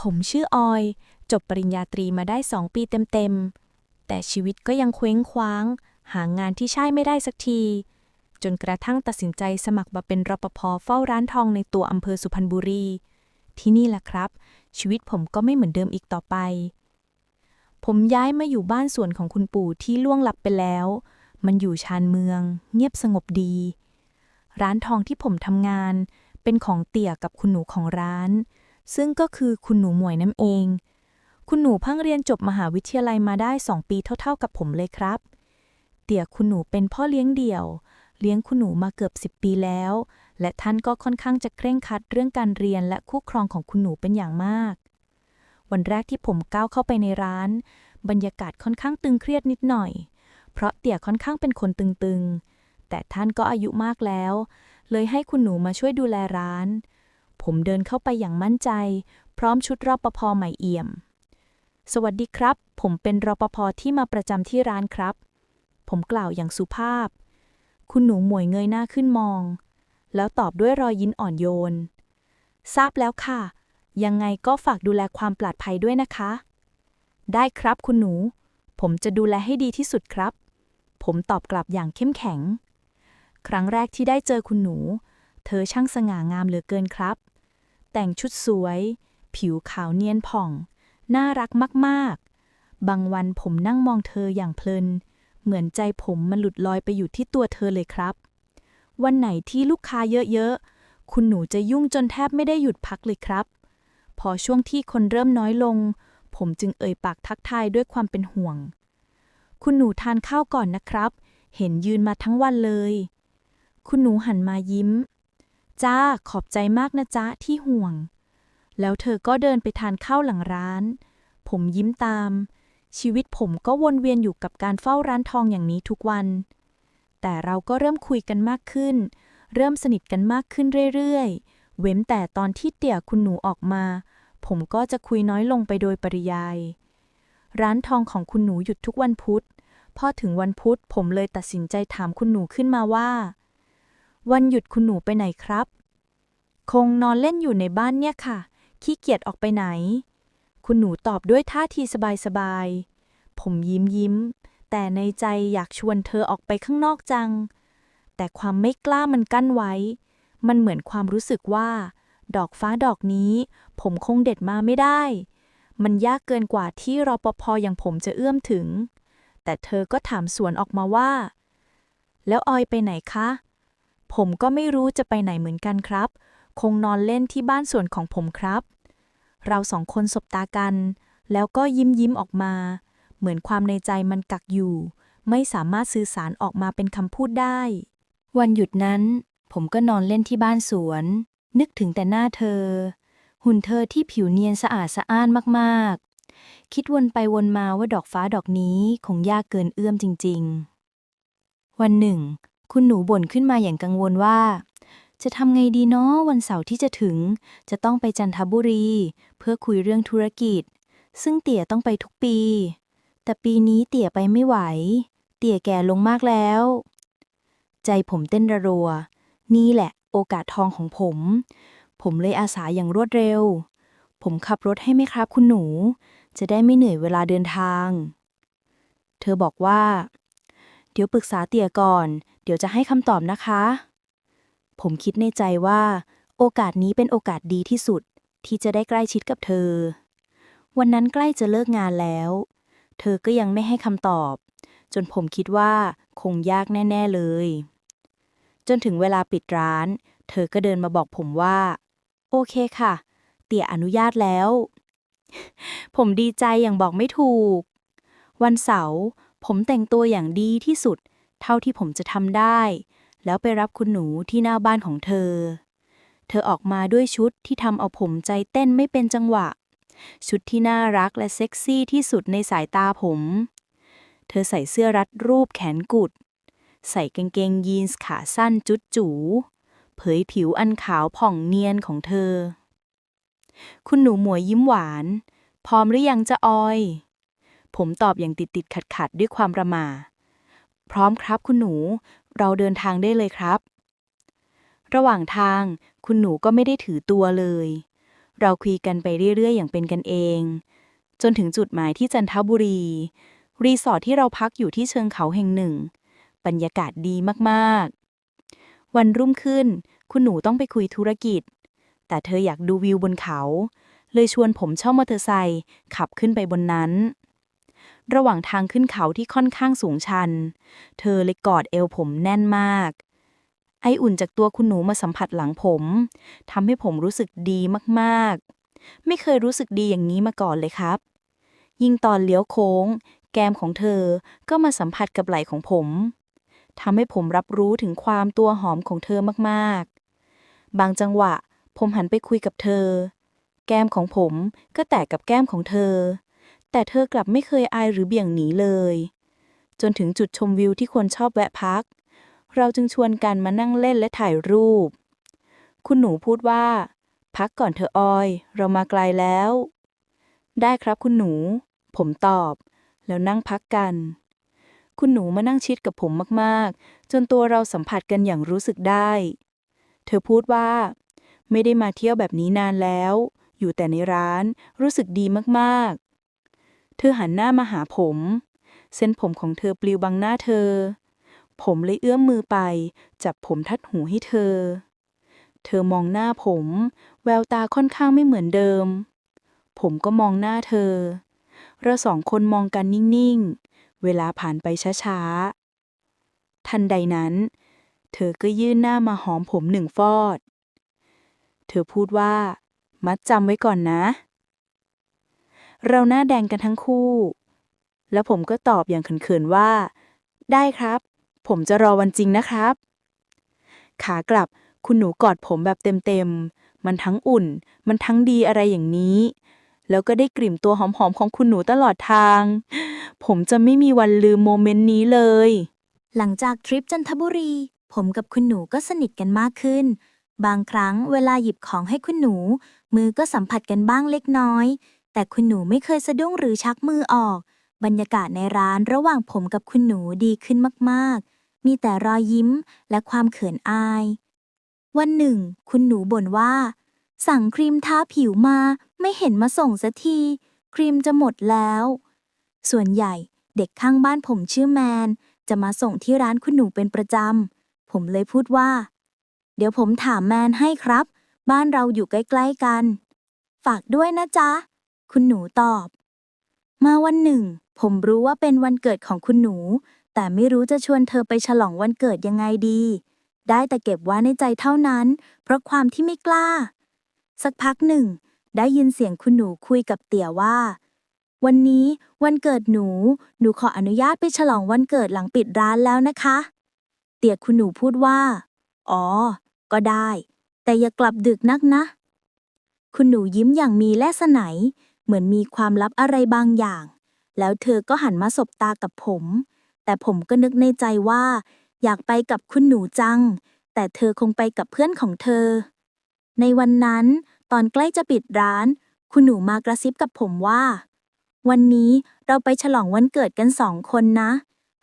ผมชื่อออย จบปริญญาตรีมาได้สองปีเต็มๆ แต่ชีวิตก็ยังเคว้งคว้าง หางานที่ใช่ไม่ได้สักที จนกระทั่งตัดสินใจสมัครมาเป็นรปภเฝ้าร้านทองในตัวอำเภอสุพรรณบุรี ที่นี่แหละครับ ชีวิตผมก็ไม่เหมือนเดิมอีกต่อไป ผมย้ายมาอยู่บ้านสวนของคุณปู่ที่ล่วงลับไปแล้ว มันอยู่ชานเมือง เงียบสงบดี ร้านทองที่ผมทำงาน เป็นของเตี่ยกับคุณหนูของร้าน ซึ่งก็คือคุณหนูหมวยนั่นเอง คุณหนูเพิ่งเรียนจบมหาวิทยาลัยมาได้สองปีเท่าๆกับผมเลยครับ เตี่ยคุณหนูเป็นพ่อเลี้ยงเดี่ยว เลี้ยงคุณหนูมาเกือบสิบปีแล้ว และท่านก็ค่อนข้างจะเคร่งครัดเรื่องการเรียนและคู่ครองของคุณหนูเป็นอย่างมาก วันแรกที่ผมก้าวเข้าไปในร้าน บรรยากาศค่อนข้างตึงเครียดนิดหน่อย เพราะเตี่ยค่อนข้างเป็นคนตึงๆ แต่ท่านก็อายุมากแล้ว เลยให้คุณหนูมาช่วยดูแลร้าน ผมเดินเข้าไปอย่างมั่นใจ พร้อมชุดรปภใหม่เอี่ยม สวัสดีครับ ผมเป็นรปภที่มาประจำที่ร้านครับ ผมกล่าวอย่างสุภาพ คุณหนูหมวยเงยหน้าขึ้นมอง แล้วตอบด้วยรอยยิ้มอ่อนโยน ทราบแล้วค่ะ ยังไงก็ฝากดูแลความปลอดภัยด้วยนะคะ ได้ครับคุณหนู ผมจะดูแลให้ดีที่สุดครับ ผมตอบกลับอย่างเข้มแข็ง ครั้งแรกที่ได้เจอคุณหนูเธอช่างสง่างามเหลือเกินครับ แต่งชุดสวย ผิวขาวเนียนผ่อง น่ารักมากๆ บางวันผมนั่งมองเธออย่างเพลิน เหมือนใจผมมันหลุดลอยไปอยู่ที่ตัวเธอเลยครับ วันไหนที่ลูกค้าเยอะๆ คุณหนูจะยุ่งจนแทบไม่ได้หยุดพักเลยครับ พอช่วงที่คนเริ่มน้อยลง ผมจึงเอ่ยปากทักทายด้วยความเป็นห่วง คุณหนูทานข้าวก่อนนะครับ เห็นยืนมาทั้งวันเลย คุณหนูหันมายิ้ม จ้าขอบใจมากนะจ๊ะที่ห่วง แล้วเธอก็เดินไปทานข้าวหลังร้าน ผมยิ้มตาม ชีวิตผมก็วนเวียนอยู่กับการเฝ้าร้านทองอย่างนี้ทุกวัน แต่เราก็เริ่มคุยกันมากขึ้น เริ่มสนิทกันมากขึ้นเรื่อยๆ เว้นแต่ตอนที่เตี่ยคุณหนูออกมา ผมก็จะคุยน้อยลงไปโดยปริยาย ร้านทองของคุณหนูหยุดทุกวันพุธพอถึงวันพุธผมเลยตัดสินใจถามคุณหนูขึ้นมาว่า วันหยุดคุณหนูไปไหนครับ คงนอนเล่นอยู่ในบ้านเนี่ยค่ะ ขี้เกียจออกไปไหน คุณหนูตอบด้วยท่าทีสบายๆ ผมยิ้มยิ้ม แต่ในใจอยากชวนเธอออกไปข้างนอกจัง แต่ความไม่กล้ามันกั้นไว้ มันเหมือนความรู้สึกว่า ดอกฟ้าดอกนี้ ผมคงเด็ดมาไม่ได้ มันยากเกินกว่าที่รปภอย่างผมจะเอื้อมถึง แต่เธอก็ถามสวนออกมาว่า แล้วออยไปไหนคะ ผมก็ไม่รู้จะไปไหนเหมือนกันครับ คงนอนเล่นที่บ้านสวนของผมครับ เราสองคนสบตากัน แล้วก็ยิ้มยิ้มออกมา เหมือนความในใจมันกักอยู่ ไม่สามารถสื่อสารออกมาเป็นคำพูดได้ วันหยุดนั้น ผมก็นอนเล่นที่บ้านสวน นึกถึงแต่หน้าเธอ หุ่นเธอที่ผิวเนียนสะอาดสะอ้านมากๆ คิดวนไปวนมาว่าดอกฟ้าดอกนี้คงยากเกินเอื้อมจริง ๆ วันหนึ่ง คุณหนูบ่นขึ้นมาอย่างกังวลว่า จะทำไงดีเนาะวันเสาร์ที่จะถึง จะต้องไปจันทบุรี เพื่อคุยเรื่องธุรกิจ ซึ่งเตี่ยต้องไปทุกปี แต่ปีนี้เตี่ยไปไม่ไหว เตี่ยแก่ลงมากแล้ว ใจผมเต้นระรัว นี่แหละโอกาสทองของผม ผมเลยอาสาอย่างรวดเร็ว ผมขับรถให้ไหมครับคุณหนู จะได้ไม่เหนื่อยเวลาเดินทาง เธอบอกว่า เดี๋ยวปรึกษาเตี่ยก่อน เดี๋ยวจะให้คำตอบนะคะ ผมคิดในใจว่า โอกาสนี้เป็นโอกาสดีที่สุด ที่จะได้ใกล้ชิดกับเธอ วันนั้นใกล้จะเลิกงานแล้ว เธอก็ยังไม่ให้คำตอบ จนผมคิดว่าคงยากแน่ ๆเลย จนถึงเวลาปิดร้าน เธอก็เดินมาบอกผมว่า โอเคค่ะ เตี่ยอนุญาตแล้ว ผมดีใจอย่างบอกไม่ถูก วันเสาร์ผมแต่งตัวอย่างดีที่สุด เท่าที่ผมจะทำได้ แล้วไปรับคุณหนูที่หน้าบ้านของเธอ เธอออกมาด้วยชุดที่ทำเอาผมใจเต้นไม่เป็นจังหวะ ชุดที่น่ารักและเซ็กซี่ที่สุดในสายตาผม เธอใส่เสื้อรัดรูปแขนกุด ใส่กางเกงยีนส์ขาสั้นจุดจูเผยผิวอันขาวผ่องเนียนของเธอ คุณหนูหมวยยิ้มหวาน พร้อมหรือยังจะออย ผมตอบอย่างติดติดขัดขัดด้วยความประมา พร้อมครับคุณหนู เราเดินทางได้เลยครับ ระหว่างทางคุณหนูก็ไม่ได้ถือตัวเลย เราคุยกันไปเรื่อยๆ อย่างเป็นกันเอง จนถึงจุดหมายที่จันทบุรี รีสอร์ทที่เราพักอยู่ที่เชิงเขาแห่งหนึ่ง บรรยากาศดีมากๆ วันรุ่งขึ้น คุณหนูต้องไปคุยธุรกิจ แต่เธออยากดูวิวบนเขา เลยชวนผมเช่ามอเตอร์ไซค์ขับขึ้นไปบนนั้น ระหว่างทางขึ้นเขาที่ค่อนข้างสูงชัน เธอเลยกอดเอวผมแน่นมาก ไออุ่นจากตัวคุณหนูมาสัมผัสหลังผมทำให้ผมรู้สึกดีมากๆ ไม่เคยรู้สึกดีอย่างนี้มาก่อนเลยครับ ยิ่งตอนเลี้ยวโค้ง แก้มของเธอก็มาสัมผัสกับไหล่ของผมทำให้ผมรับรู้ถึงความตัวหอมของเธอมากๆ บางจังหวะ ผมหันไปคุยกับเธอ แก้มของผมก็แตะกับแก้มของเธอ แต่เธอกลับไม่เคยอายหรือเบี่ยงหนีเลย จนถึงจุดชมวิวที่คนชอบแวะพัก เราจึงชวนกันมานั่งเล่นและถ่ายรูป คุณหนูพูดว่า พักก่อนเธอออย เรามาไกลแล้ว ได้ครับคุณหนู ผมตอบ แล้วนั่งพักกัน คุณหนูมานั่งชิดกับผมมากๆ จนตัวเราสัมผัสกันอย่างรู้สึกได้ เธอพูดว่า ไม่ได้มาเที่ยวแบบนี้นานแล้ว อยู่แต่ในร้านรู้สึกดีมากๆ เธอหันหน้ามาหาผม เส้นผมของเธอปลิวบังหน้าเธอ ผมเลยเอื้อมมือไป จับผมทัดหูให้เธอ เธอมองหน้าผม แววตาค่อนข้างไม่เหมือนเดิม ผมก็มองหน้าเธอ เราสองคนมองกันนิ่งๆ เวลาผ่านไปช้าๆ ทันใดนั้น เธอก็ยื่นหน้ามาหอมผมหนึ่งฟอด เธอพูดว่า มัดจำไว้ก่อนนะ เราหน้าแดงกันทั้งคู่ แล้วผมก็ตอบอย่างเขินๆว่า ได้ครับ ผมจะรอวันจริงนะครับ ขากลับคุณหนูกอดผมแบบเต็มๆ มันทั้งอุ่น มันทั้งดีอะไรอย่างนี้ แล้วก็ได้กลิ่นตัวหอมๆ ของคุณหนูตลอดทาง ผมจะไม่มีวันลืมโมเมนต์นี้เลย หลังจากทริปจันทบุรี ผมกับคุณหนูก็สนิทกันมากขึ้น บางครั้งเวลาหยิบของให้คุณหนู มือก็สัมผัสกันบ้างเล็กน้อย แต่คุณหนูไม่เคยสะดุ้งหรือชักมือออก บรรยากาศในร้านระหว่างผมกับคุณหนูดีขึ้นมากๆ มีแต่รอยยิ้มและความเขินอาย วันหนึ่ง คุณหนูบ่นว่า สั่งครีมทาผิวมาไม่เห็นมาส่งสักที ครีมจะหมดแล้ว ส่วนใหญ่เด็กข้างบ้านผมชื่อแมน จะมาส่งที่ร้านคุณหนูเป็นประจำ ผมเลยพูดว่า เดี๋ยวผมถามแมนให้ครับ บ้านเราอยู่ใกล้ ๆ กัน ฝากด้วยนะจ๊ะ คุณหนูตอบ มาวันหนึ่ง ผมรู้ว่าเป็นวันเกิดของคุณหนู แต่ไม่รู้จะชวนเธอไปฉลองวันเกิดยังไงดี ได้แต่เก็บไว้ในใจเท่านั้น เพราะความที่ไม่กล้า สักพักหนึ่ง ได้ยินเสียงคุณหนูคุยกับเตี่ยว่า วันนี้วันเกิดหนู หนูขออนุญาตไปฉลองวันเกิดหลังปิดร้านแล้วนะคะ เตี่ยคุณหนูพูดว่า อ๋อ ก็ได้ แต่อย่ากลับดึกนักนะคุณหนูยิ้มอย่างมีและสไน เหมือนมีความลับอะไรบางอย่าง แล้วเธอก็หันมาสบตากับผม แต่ผมก็นึกในใจว่า อยากไปกับคุณหนูจัง แต่เธอคงไปกับเพื่อนของเธอ ในวันนั้น ตอนใกล้จะปิดร้าน คุณหนูมากระซิบกับผมว่า วันนี้เราไปฉลองวันเกิดกันสองคนนะ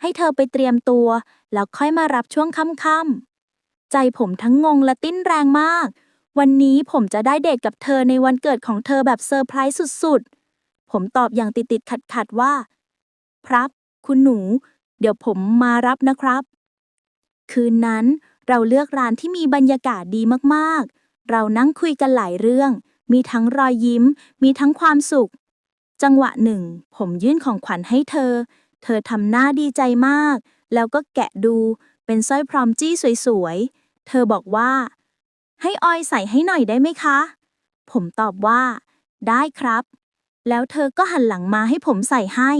ให้เธอไปเตรียมตัว แล้วค่อยมารับช่วงค่ำๆใจผมทั้งงงและติ้นแรงมาก วันนี้ผมจะได้เดทกับเธอในวันเกิดของเธอแบบเซอร์ไพรส์สุดๆ ผมตอบอย่างติดๆขัดๆว่า ครับ คุณหนู เดี๋ยวผมมารับนะครับ คืนนั้นเราเลือกร้านที่มีบรรยากาศดีมากๆ เรานั่งคุยกันหลายเรื่อง มีทั้งรอยยิ้ม มีทั้งความสุข จังหวะหนึ่ง ผมยื่นของขวัญให้เธอ เธอทำหน้าดีใจมาก แล้วก็แกะดู เป็นสร้อยพร้อมจี้สวยๆ เธอบอกว่า ให้ออยใส่ให้หน่อยได้ไหมคะ ผมตอบว่า ได้ครับ แล้วเธอก็หันหลังมาให้ผมใส่ให้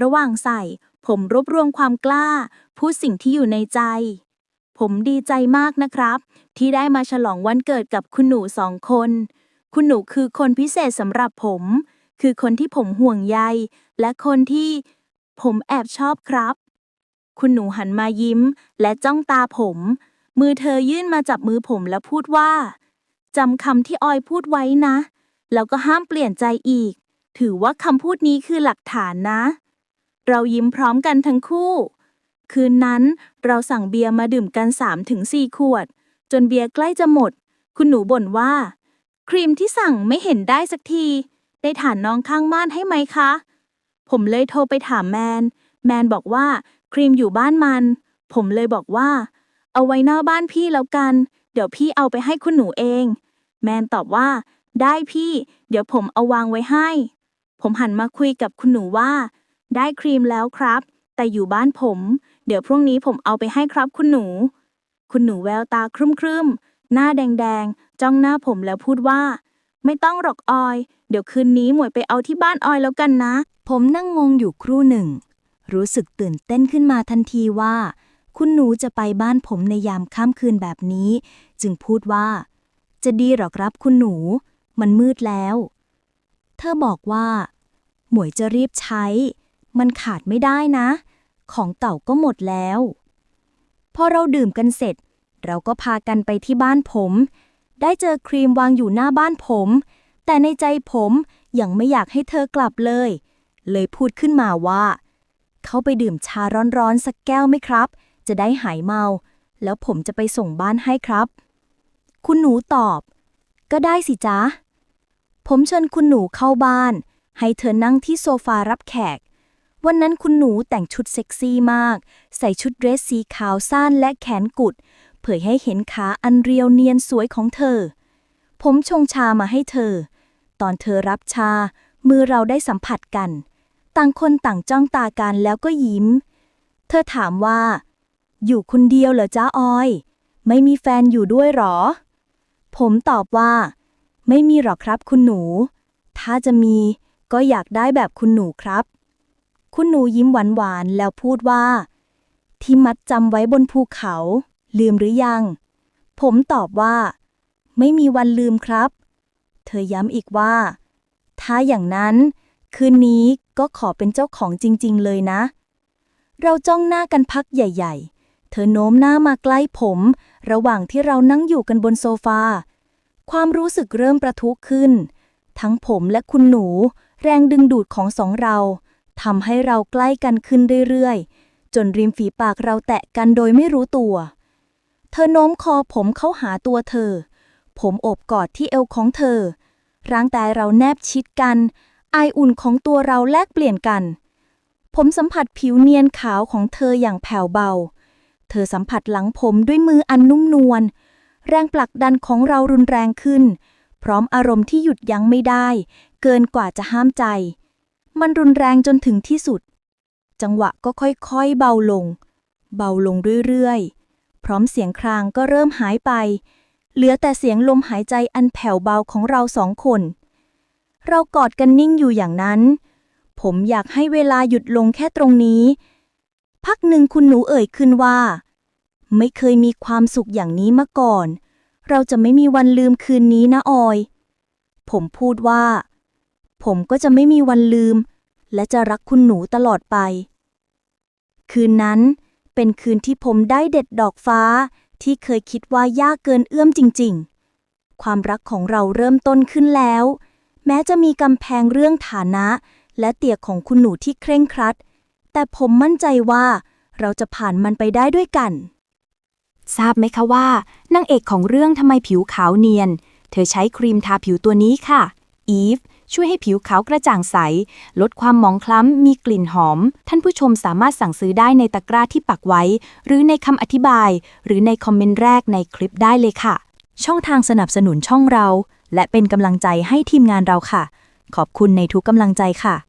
ระหว่างใส่ ผมรวบรวมความกล้า พูดสิ่งที่อยู่ในใจ ผมดีใจมากนะครับ ที่ได้มาฉลองวันเกิดกับคุณหนูสองคน คุณหนูคือคนพิเศษสำหรับผม คือคนที่ผมห่วงใย และคนที่ ผมแอบชอบครับ คุณหนูหันมายิ้ม และจ้องตาผม มือเธอยื่นมาจับมือผมแล้วพูดว่าจำคำที่ออยพูดไว้นะ แล้วก็ห้ามเปลี่ยนใจอีก ถือว่าคำพูดนี้คือหลักฐานนะ เรายิ้มพร้อมกันทั้งคู่ คืนนั้นเราสั่งเบียร์มาดื่มกัน3-4ขวด จนเบียร์ใกล้จะหมด คุณหนูบ่นว่า ครีมที่สั่งไม่เห็นได้สักที ได้ถามน้องข้างบ้านให้ไหมคะ ผมเลยโทรไปถามแมน แมนบอกว่าครีมอยู่บ้านมัน ผมเลยบอกว่า เอาไว้หน้าบ้านพี่แล้วกัน เดี๋ยวพี่เอาไปให้คุณหนูเอง แมนตอบว่า ได้พี่ เดี๋ยวผมเอาวางไว้ให้ ผมหันมาคุยกับคุณหนูว่า ได้ครีมแล้วครับ แต่อยู่บ้านผม เดี๋ยวพรุ่งนี้ผมเอาไปให้ครับคุณหนู คุณหนูแววตาครึ้มครึมหน้าแดงๆ จ้องหน้าผมแล้วพูดว่า ไม่ต้องหรอกออย เดี๋ยวคืนนี้หมวยไปเอาที่บ้านออยแล้วกันนะ ผมนั่งงงอยู่ครู่หนึ่ง รู้สึกตื่นเต้นขึ้นมาทันทีว่า คุณหนูจะไปบ้านผมในยามค่ำคืนแบบนี้ จึงพูดว่า จะดีหรอครับคุณหนู มันมืดแล้ว เธอบอกว่า หมวยจะรีบใช้ มันขาดไม่ได้นะ ของเก่าก็หมดแล้ว พอเราดื่มกันเสร็จ เราก็พากันไปที่บ้านผม ได้เจอครีมวางอยู่หน้าบ้านผม แต่ในใจผมยังไม่อยากให้เธอกลับเลย เลยพูดขึ้นมาว่า เขาไปดื่มชาร้อนๆสักแก้วไหมครับ จะได้หายเมา แล้วผมจะไปส่งบ้านให้ครับ คุณหนูตอบ ก็ได้สิจ๊ะ ผมเชิญคุณหนูเข้าบ้าน ให้เธอนั่งที่โซฟารับแขก วันนั้นคุณหนูแต่งชุดเซ็กซี่มาก ใส่ชุดเดรสสีขาวสั้นและแขนกุด เผยให้เห็นขาอันเรียวเนียนสวยของเธอ ผมชงชามาให้เธอ ตอนเธอรับชา มือเราได้สัมผัสกัน ต่างคนต่างจ้องตากันแล้วก็ยิ้มเธอถามว่า อยู่คนเดียวเหรอจ้าออย ไม่มีแฟนอยู่ด้วยหรอ ผมตอบว่า ไม่มีหรอกครับคุณหนู ถ้าจะมีก็อยากได้แบบคุณหนูครับ คุณหนูยิ้มหวานๆแล้วพูดว่า ที่มัดจำไว้บนภูเขา ลืมหรือยัง ผมตอบว่า ไม่มีวันลืมครับ เธอย้ำอีกว่า ถ้าอย่างนั้น คืนนี้ก็ขอเป็นเจ้าของจริง ๆ เลยนะ เราจ้องหน้ากันพักใหญ่ ๆ เธอโน้มหน้ามาใกล้ผม ระหว่างที่เรานั่งอยู่กันบนโซฟา ความรู้สึกเริ่มประทุขึ้น ทั้งผมและคุณหนู แรงดึงดูดของสองเราทำให้เราใกล้กันขึ้นเรื่อยๆ จนริมฝีปากเราแตะกันโดยไม่รู้ตัว เธอโน้มคอผมเข้าหาตัวเธอ ผมโอบกอดที่เอวของเธอ ร่างกายเราแนบชิดกัน ไออุ่นของตัวเราแลกเปลี่ยนกัน ผมสัมผัสผิวเนียนขาวของเธออย่างแผ่วเบา เธอสัมผัสหลังผมด้วยมืออันนุ่มนวล แรงผลักดันของเรารุนแรงขึ้น พร้อมอารมณ์ที่หยุดยั้งไม่ได้ เกินกว่าจะห้ามใจ มันรุนแรงจนถึงที่สุด จังหวะก็ค่อยๆ เบาลง เบาลงเรื่อยๆ พร้อมเสียงครางก็เริ่มหายไป เหลือแต่เสียงลมหายใจอันแผ่วเบาของเราสองคน เรากอดกันนิ่งอยู่อย่างนั้น ผมอยากให้เวลาหยุดลงแค่ตรงนี้ พักหนึ่งคุณหนูเอ่ยขึ้นว่า ไม่เคยมีความสุขอย่างนี้มาก่อน เราจะไม่มีวันลืมคืนนี้นะออย ผมพูดว่า ผมก็จะไม่มีวันลืม และจะรักคุณหนูตลอดไป คืนนั้นเป็นคืนที่ผมได้เด็ดดอกฟ้าที่เคยคิดว่ายากเกินเอื้อมจริง ๆ ความรักของเราเริ่มต้นขึ้นแล้ว แม้จะมีกำแพงเรื่องฐานะ และเตียของคุณหนูที่เคร่งครัด แต่ผมมั่นใจว่าเราจะผ่านมันไปได้ด้วยกัน ทราบไหมคะว่านางเอกของเรื่องทำไมผิวขาวเนียน เธอใช้ครีมทาผิวตัวนี้ค่ะ อีฟช่วยให้ผิวขาวกระจ่างใส ลดความหมองคล้ำ มีกลิ่นหอม ท่านผู้ชมสามารถสั่งซื้อได้ในตะกร้าที่ปักไว้ หรือในคำอธิบาย หรือในคอมเมนต์แรกในคลิปได้เลยค่ะ ช่องทางสนับสนุนช่องเรา และเป็นกำลังใจให้ทีมงานเราค่ะ ขอบคุณในทุกกำลังใจค่ะ